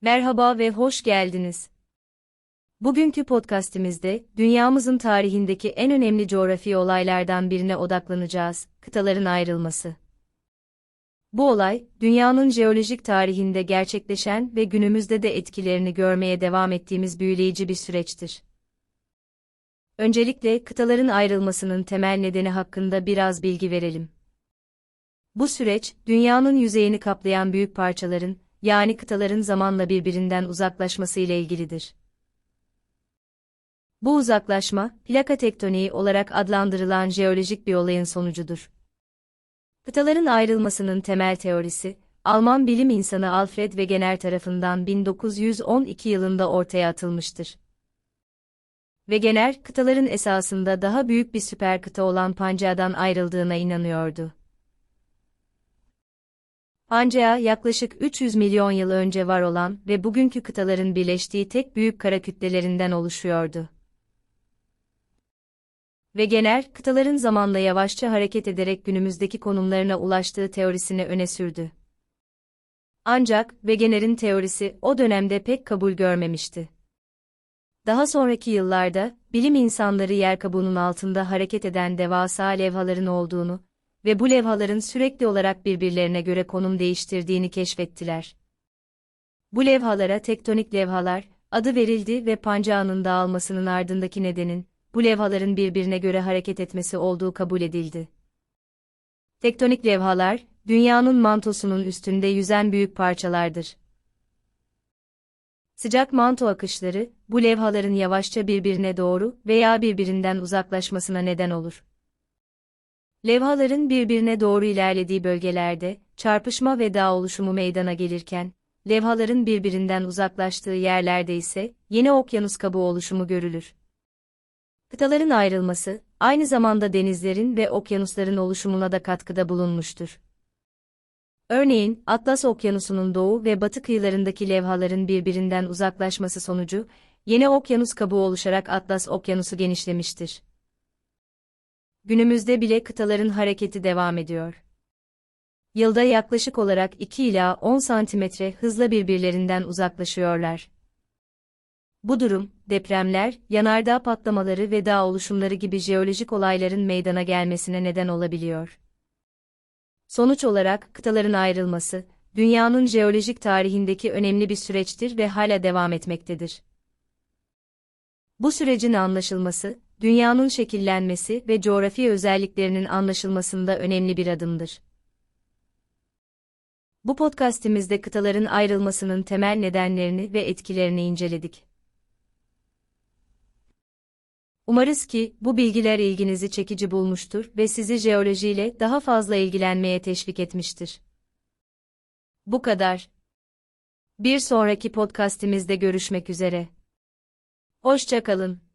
Merhaba ve hoş geldiniz. Bugünkü podcastimizde dünyamızın tarihindeki en önemli coğrafi olaylardan birine odaklanacağız, kıtaların ayrılması. Bu olay, dünyanın jeolojik tarihinde gerçekleşen ve günümüzde de etkilerini görmeye devam ettiğimiz büyüleyici bir süreçtir. Öncelikle kıtaların ayrılmasının temel nedeni hakkında biraz bilgi verelim. Bu süreç, dünyanın yüzeyini kaplayan büyük parçaların, yani kıtaların zamanla birbirinden uzaklaşması ile ilgilidir. Bu uzaklaşma, plaka tektoniği olarak adlandırılan jeolojik bir olayın sonucudur. Kıtaların ayrılmasının temel teorisi, Alman bilim insanı Alfred Wegener tarafından 1912 yılında ortaya atılmıştır. Wegener, kıtaların esasında daha büyük bir süper kıta olan Pangea'dan ayrıldığına inanıyordu. Pangea yaklaşık 300 milyon yıl önce var olan ve bugünkü kıtaların birleştiği tek büyük kara kütlelerinden oluşuyordu. Wegener, kıtaların zamanla yavaşça hareket ederek günümüzdeki konumlarına ulaştığı teorisini öne sürdü. Ancak Wegener'in teorisi o dönemde pek kabul görmemişti. Daha sonraki yıllarda, bilim insanları yer kabuğunun altında hareket eden devasa levhaların olduğunu ve bu levhaların sürekli olarak birbirlerine göre konum değiştirdiğini keşfettiler. Bu levhalara tektonik levhalar adı verildi ve pancağının dağılmasının ardındaki nedenin bu levhaların birbirine göre hareket etmesi olduğu kabul edildi. Tektonik levhalar, dünyanın mantosunun üstünde yüzen büyük parçalardır. Sıcak manto akışları, bu levhaların yavaşça birbirine doğru veya birbirinden uzaklaşmasına neden olur. Levhaların birbirine doğru ilerlediği bölgelerde, çarpışma ve dağ oluşumu meydana gelirken, levhaların birbirinden uzaklaştığı yerlerde ise, yeni okyanus kabuğu oluşumu görülür. Kıtaların ayrılması, aynı zamanda denizlerin ve okyanusların oluşumuna da katkıda bulunmuştur. Örneğin, Atlas Okyanusu'nun doğu ve batı kıyılarındaki levhaların birbirinden uzaklaşması sonucu, yeni okyanus kabuğu oluşarak Atlas Okyanusu genişlemiştir. Günümüzde bile kıtaların hareketi devam ediyor. Yılda yaklaşık olarak 2 ila 10 santimetre hızla birbirlerinden uzaklaşıyorlar. Bu durum, depremler, yanardağ patlamaları ve dağ oluşumları gibi jeolojik olayların meydana gelmesine neden olabiliyor. Sonuç olarak kıtaların ayrılması, dünyanın jeolojik tarihindeki önemli bir süreçtir ve hala devam etmektedir. Bu sürecin anlaşılması, dünyanın şekillenmesi ve coğrafi özelliklerinin anlaşılmasında önemli bir adımdır. Bu podcastimizde kıtaların ayrılmasının temel nedenlerini ve etkilerini inceledik. Umarız ki bu bilgiler ilginizi çekici bulmuştur ve sizi jeolojiyle daha fazla ilgilenmeye teşvik etmiştir. Bu kadar. Bir sonraki podcastimizde görüşmek üzere. Hoşçakalın.